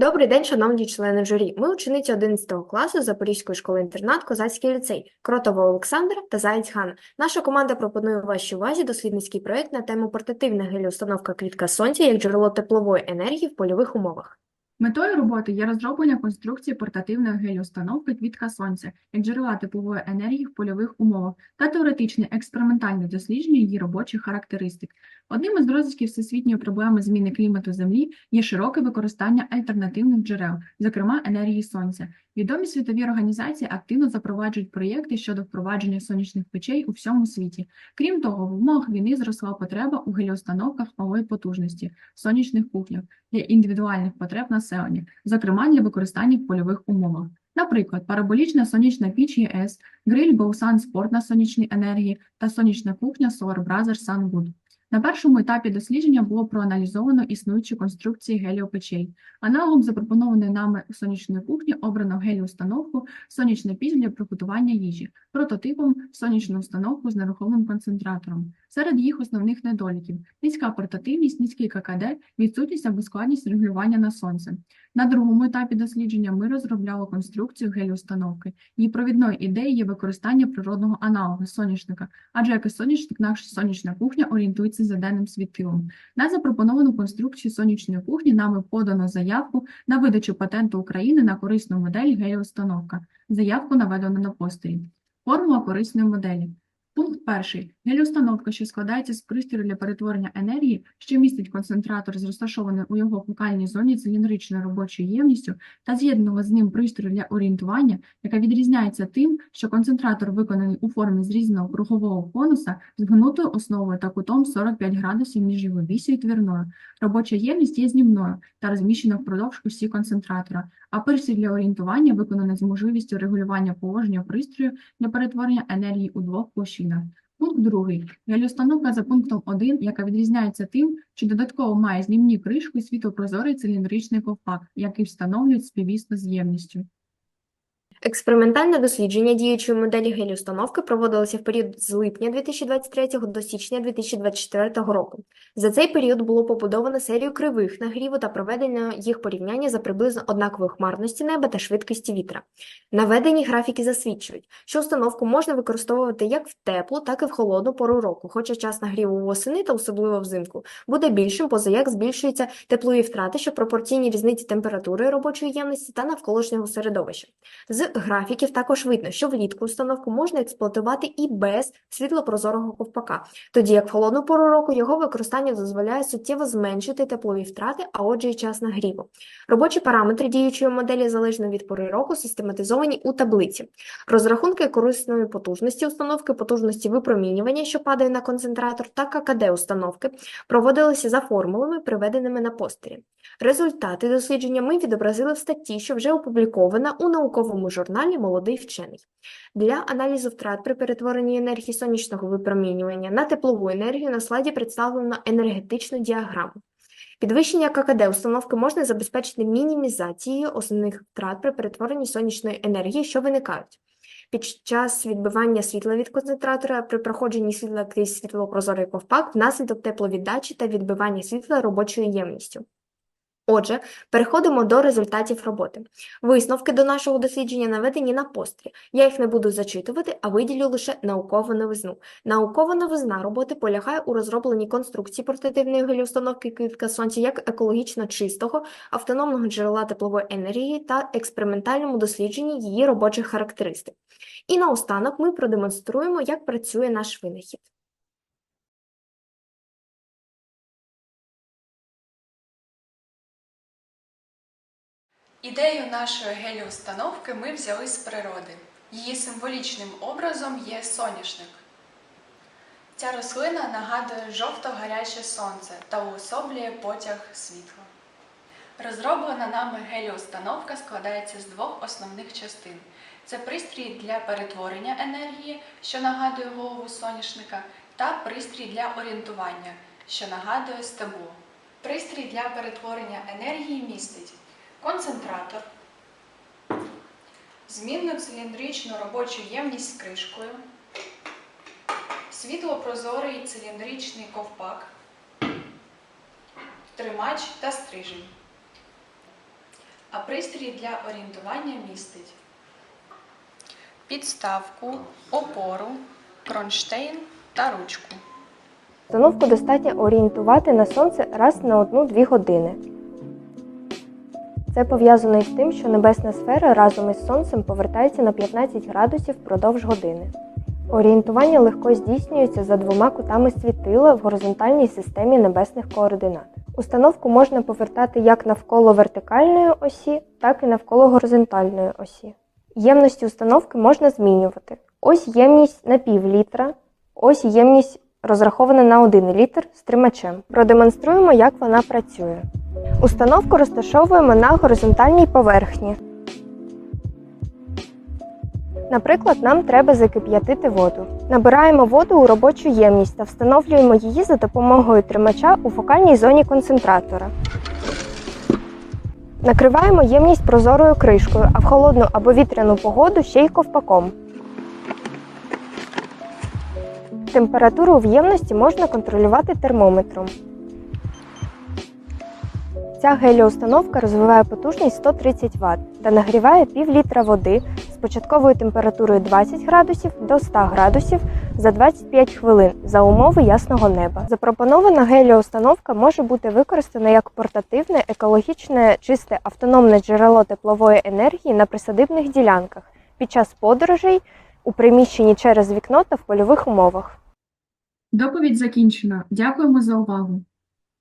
Добрий день, шановні члени журі. Ми учениці 11 класу Запорізької школи-інтернат Козацький ліцей, Кротова Олександра та Заєць Ганна. Наша команда пропонує вашій увазі дослідницький проєкт на тему портативна геліустановка «Квітка сонця» як джерело теплової енергії в польових умовах. Метою роботи є розроблення конструкції портативної геліустановки «Квітка Сонця» як джерела теплової енергії в польових умовах та теоретичне експериментальне дослідження її робочих характеристик. Одним із розвитків всесвітньої проблеми зміни клімату Землі є широке використання альтернативних джерел, зокрема енергії сонця. Відомі світові організації активно запроваджують проєкти щодо впровадження сонячних печей у всьому світі. Крім того, в умовах війни зросла потреба у геліоустановках малої потужності, сонячних кухнях для індивідуальних потреб населення, зокрема для використання в польових умовах. Наприклад, параболічна сонячна піч ЄС, гриль Боусан Спорт на сонячній енергії та сонячна кухня Solar Brothers SunWood. На першому етапі дослідження було проаналізовано існуючі конструкції геліопечей. Аналогом запропонованої нами сонячної кухні обрано геліустановку сонячне піч для приготування їжі, прототипом сонячну установку з нерухомим концентратором. Серед їх основних недоліків – низька портативність, низький ККД, відсутність або складність регулювання на сонце. На другому етапі дослідження ми розробляли конструкцію геліустановки. Її провідною ідеєю є використання природного аналогу соняшника, адже як і соняшник, наша сонячна кухня орієнтується за денним світилом. На запропоновану конструкцію сонячної кухні нами подано заявку на видачу патенту України на корисну модель геліоустановка. Заявку наведено на постері. Формула корисної моделі. Пункт перший. Геліоустановка, що складається з пристрою для перетворення енергії, що містить концентратор з розташованим у його фокальній зоні циліндричною робочою ємністю та з'єднаного з ним пристрою для орієнтування, яка відрізняється тим, що концентратор виконаний у формі зрізаного кругового конуса з гнутою основою та кутом 45 градусів між його вісю і твірною. Робоча ємність є знімною та розміщена впродовж усі концентратора, а пристрій для орієнтування виконаний з можливістю регулювання положення пристрою для перетворення енергії у двох площинах. Пункт другий. Геліоустановка за пунктом 1, яка відрізняється тим, що додатково має знімні кришку і світлопрозорий циліндричний ковпак, який встановлюють співісно з ємністю. Експериментальне дослідження діючої моделі геліоустановки проводилося в період з липня 2023 до січня 2024 року. За цей період було побудовано серію кривих нагріву та проведено їх порівняння за приблизно однакової хмарності неба та швидкості вітра. Наведені графіки засвідчують, що установку можна використовувати як в теплу, так і в холодну пору року, хоча час нагріву восени та особливо взимку буде більшим, поза як збільшуються теплові втрати, що пропорційні різниці температури робочої ємності та навколишнього середовища. З графіків також видно, що влітку установку можна експлуатувати і без світлопрозорого ковпака, тоді як в холодну пору року його використання дозволяє суттєво зменшити теплові втрати, а отже і час нагріву. Робочі параметри діючої моделі залежно від пори року систематизовані у таблиці. Розрахунки корисної потужності установки, потужності випромінювання, що падає на концентратор, та ККД установки проводилися за формулами, приведеними на постері. Результати дослідження ми відобразили в статті, що вже опублікована у науковому журналі Молодий вчений. Для аналізу втрат при перетворенні енергії сонячного випромінювання на теплову енергію на слайді представлено енергетичну діаграму. Підвищення ККД установки можна забезпечити мінімізацією основних втрат при перетворенні сонячної енергії, що виникають. Під час відбивання світла від концентратора при проходженні світла крізь світлопрозорий ковпак внаслідок тепловіддачі та відбивання світла робочою ємністю. Отже, переходимо до результатів роботи. Висновки до нашого дослідження наведені на постері. Я їх не буду зачитувати, а виділю лише наукову новизну. Наукова новизна роботи полягає у розробленні конструкції портативної геліустановки «Квітка сонця» як екологічно чистого, автономного джерела теплової енергії та експериментальному дослідженні її робочих характеристик. І наостанок ми продемонструємо, як працює наш винахід. Ідею нашої геліустановки ми взяли з природи. Її символічним образом є соняшник. Ця рослина нагадує жовто-гаряче сонце та уособлює потяг світла. Розроблена нами геліустановка складається з двох основних частин. Це пристрій для перетворення енергії, що нагадує голову соняшника, та пристрій для орієнтування, що нагадує стебло. Пристрій для перетворення енергії містить концентратор, змінну циліндричну робочу ємність з кришкою, світлопрозорий циліндричний ковпак, тримач та стрижень. а пристрій для орієнтування містить підставку, опору, кронштейн та ручку. Установку достатньо орієнтувати на сонце раз на 1-2 години. Це пов'язано із тим, що небесна сфера разом із сонцем повертається на 15 градусів впродовж години. Орієнтування легко здійснюється за двома кутами світила в горизонтальній системі небесних координат. Установку можна повертати як навколо вертикальної осі, так і навколо горизонтальної осі. Ємності установки можна змінювати. Ось ємність на пів літра, ось ємність розрахована на 1 літр з тримачем. Продемонструємо, як вона працює. Установку розташовуємо на горизонтальній поверхні. Наприклад, нам треба закип'ятити воду. Набираємо воду у робочу ємність та встановлюємо її за допомогою тримача у фокальній зоні концентратора. Накриваємо ємність прозорою кришкою, а в холодну або вітряну погоду ще й ковпаком. Температуру в ємності можна контролювати термометром. Ця геліоустановка розвиває потужність 130 Вт та нагріває пів літра води з початковою температурою 20 градусів до 100 градусів за 25 хвилин за умови ясного неба. Запропонована геліоустановка може бути використана як портативне, екологічне, чисте автономне джерело теплової енергії на присадибних ділянках під час подорожей у приміщенні через вікно та в польових умовах. Доповідь закінчена. Дякуємо за увагу.